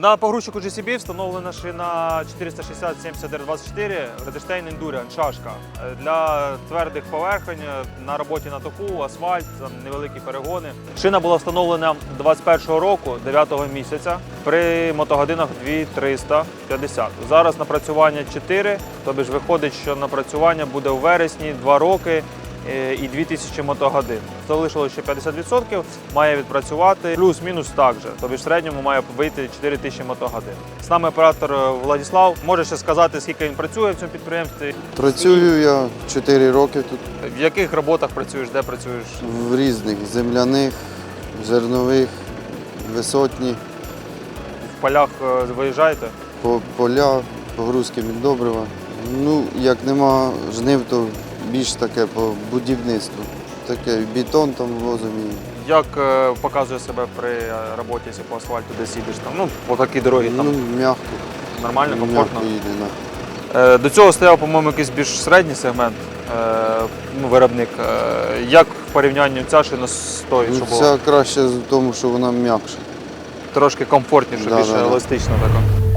На погрузчику GCB встановлена шина 460 70 24 Redestein Endurance шашка для твердих поверхонь на роботі на току, асфальт, там невеликі перегони. Шина була встановлена 21-го року, 9-го місяця, при мотогодинах 2350. Зараз напрацювання 4, тобі ж виходить, що напрацювання буде у вересні 2 роки і 2000 мотогодин. Залишилося ще 50%, має відпрацювати плюс-мінус так же. Тобто в середньому має вийти 4000 мотогодин. З нами оператор е, Владислав. Може ще сказати, скільки він працює в цьому підприємстві, Працюю я 4 роки тут в яких роботах працюєш, де працюєш. в різних земляних, зернових, висотні, В полях е, виїжджаєте. по поля, погрузки добрива. Ну, як нема жнив, то більш таке по будівництву. Таке бетон там возимо. Як е, показує себе при е, роботі, якщо по асфальту десь їдеш там? Ну, по такій дорогі там Ну, м'яко, нормально, комфортно. м'яко їде. Да. Е, До цього стояв, по-моєму, якийсь більш середній сегмент, е, ну, виробник. Е, Як в порівнянні ця шина з тою, що Ну, була? Ця краще в тому, що вона м'якша. Трошки комфортніше, Да, більш да, да. еластична така.